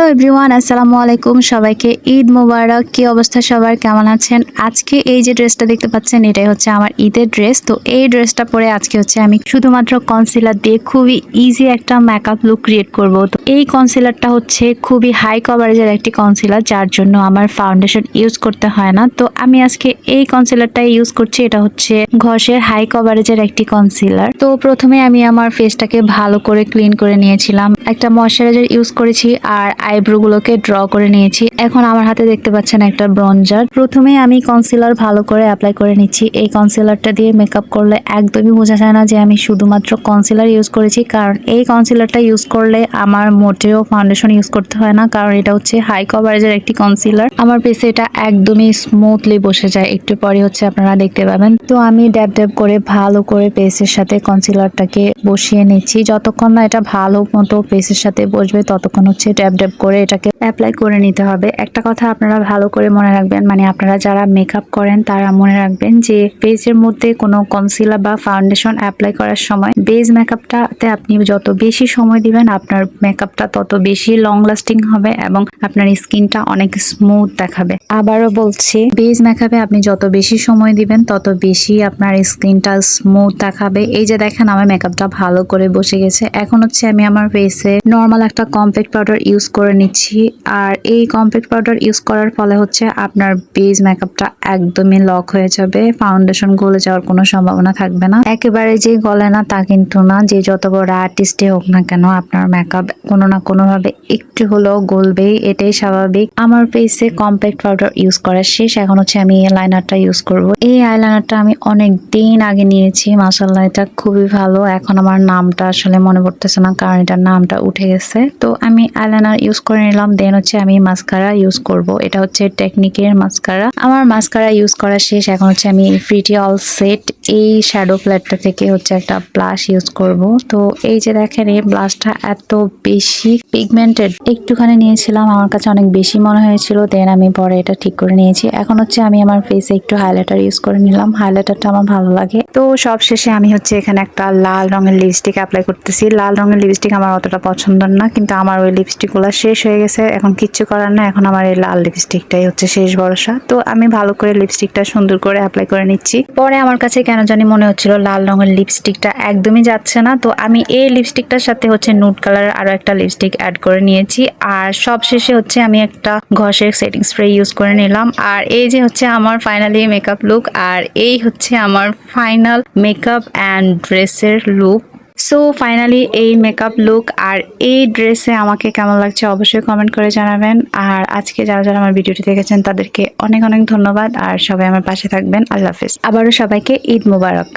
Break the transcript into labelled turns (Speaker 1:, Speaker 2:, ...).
Speaker 1: Hello everyone আসসালামু আলাইকুম সবাইকে ঈদ মোবারক, কি অবস্থা সবার, কেমন আছেন? আজকে এই যে ড্রেসটা দেখতে পাচ্ছেন, এটাই হচ্ছে আমার ঈদের ড্রেস। তো এই ড্রেসটা পরে আজকে হচ্ছে আমি শুধুমাত্র কনসিলার দিয়ে খুবই ইজি একটা মেকআপ লুক ক্রিয়েট করব। তো এই কনসিলারটা হচ্ছে খুবই হাই কভারেজের একটি কনসিলার যার জন্য আমার ফাউন্ডেশন ইউজ করতে হয় না। তো আমি আজকে এই কনসিলারটা ইউজ করছি। এটা হচ্ছে ঘষের হাই কভারেজের একটি কনসিলার তো প্রথমে আমি আমার ফেসটাকে ভালো করে ক্লিন করে নিয়েছিলাম। একটা ময়শ্চারাইজার ইউজ করেছি আর আইব্রো গুলোকে ড্র করে নিয়েছি। এখন আমার হাতে দেখতে পাচ্ছেন একটা ব্রঞ্জার প্রথমে আমি কনসিলার ভালো করে অ্যাপ্লাই করে নিচ্ছি। এই কনসিলারটা দিয়ে মেকআপ করলে একদমই বোঝা যায় না যে আমি শুধুমাত্র কনসিলার ইউজ করেছি। কারণ এই কনসিলারটা ইউজ করলে আমার মোটেও ফাউন্ডেশন ইউজ করতে হয় না, কারণ এটা হচ্ছে হাই কভারেজের একটি কনসিলার আমার পেসে এটা একদমই স্মুথলি বসে যায়, একটু পরে হচ্ছে আপনারা দেখতে পাবেন। তো আমি ড্যাব ড্যাব করে ভালো করে পেসের সাথে কনসিলারটাকে বসিয়ে নিচ্ছি। যতক্ষণ না এটা ভালো মতো পেসের সাথে বসবে, ততক্ষণ হচ্ছে ড্যাব ড্যাব করে এটাকে অ্যাপ্লাই করে নিতে হবে। একটা কথা আপনারা ভালো করে মনে রাখবেন মানে আপনারা যারা মেকআপ করেন, তারা মনে রাখবেন যে বেজের মধ্যে কোনো কনসিলার বা ফাউন্ডেশন অ্যাপ্লাই করার সময় বেজ মেকআপটাতে আপনি যত বেশি সময় দিবেন, আপনার মেকআপটা তত বেশি লং লাস্টিং হবে এবং আপনার স্কিনটা অনেক স্মুথ দেখাবে। আবারও বলছি বেজ মেকআপে আপনি যত বেশি সময় দিবেন, তত বেশি আপনার স্কিনটা স্মুথ দেখাবে। এই যে দেখেন, আমার মেকআপটা ভালো করে বসে গেছে। এখন হচ্ছে আমি আমার ফেসে নর্মাল একটা কম্প্যাক্ট পাউডার ইউজ করে নিচ্ছি। আর এই কম্প্যাক্ট পাউডার ইউজ করার ফলে হচ্ছে আপনার বেজ মেকআপটা একদমই লক হয়ে যাবে। ফাউন্ডেশন গলে যাওয়ার কোনো সম্ভাবনা থাকবে না। একেবারে যে গলে না তা কিন্তু না। যে যত বড় আর্টিস্টে হোক না কেন, আপনার মেকআপ কোনো না কোনোভাবে একটু হলেও গলবেই এটাই স্বাভাবিক। আমার ফেসে কম্প্যাক্ট পাউডার ইউজ করা শেষ। এখন হচ্ছে আমি এই লাইনারটা ইউজ করব। এই আইলাইনারটা আমি অনেক দিন আগে নিয়েছি মাসাল্লাহ এটা খুবই ভালো। এখন আমার নামটা আসলে মনে পড়তেছে না, কারণ এটার নামটা উঠে গেছে। তো আমি আইলাইনার ইউজ করে নিলাম দেন হচ্ছে আমি মাস্কারা ইউজ করব। এটা হচ্ছে টেকনিকের মাস্কারা আমার মাস্কারা ইউজ করা শেষ। এখন হচ্ছে আমি ফ্রিটি অল সেট এই শ্যাডো প্লেটটা থেকে হচ্ছে একটা ব্লাশ ইউজ করব। তো এই যে দেখেন, এই ব্লাশটা এত বেশি পিগমেন্টেড একটুখানি নিয়েছিলাম, আমার কাছে অনেক বেশি মনে হয়েছিল দেন আমি পরে এটা ঠিক করে নিয়েছি। এখন হচ্ছে আমি আমার ফেসে একটু হাইলাইটার ইউজ করে নিলাম হাইলাইটারটা আমার ভালো লাগে। তো সব শেষে আমি হচ্ছে এখানে একটা লাল রঙের লিপস্টিক অ্যাপ্লাই করতেছি। লাল রঙের লিপস্টিক আমার অতটা পছন্দ না, কিন্তু আমার ওই লিপস্টিকগুলো শেষ হয়ে গেছে, এখন কিচ্ছু করার না এখন আমার এই লাল লিপস্টিকটাই হচ্ছে শেষ ভরসা। তো আমি ভালো করে লিপস্টিকটা সুন্দর করে অ্যাপ্লাই করে নিচ্ছি। পরে আমার কাছে কেন জানি মনে হচ্ছিল লাল রঙের লিপস্টিকটা একদমই যাচ্ছে না, তো আমি এই লিপস্টিকটার সাথে হচ্ছে নুট কালারের আরও একটা লিপস্টিক অ্যাড করে নিয়েছি। আর সব শেষে হচ্ছে আমি একটা ঘষের সেটিং স্প্রে ইউজ করে নিলাম। আর এই যে হচ্ছে আমার ফাইনালি মেকআপ লুক আর এই হচ্ছে আমার ফাইনাল মেকআপ অ্যান্ড ড্রেসের লুক সো ফাইনালি এই মেকআপ লুক আর এই ড্রেসে আমাকে কেমন লাগছে অবশ্যই কমেন্ট করে জানাবেন। আর আজকে যারা যারা আমার ভিডিওটি দেখেছেন, তাদেরকে অনেক অনেক ধন্যবাদ। আর সবাই আমার পাশে থাকবেন। আল্লাহ হাফিজ। আবারও সবাইকে ঈদ মুবারক।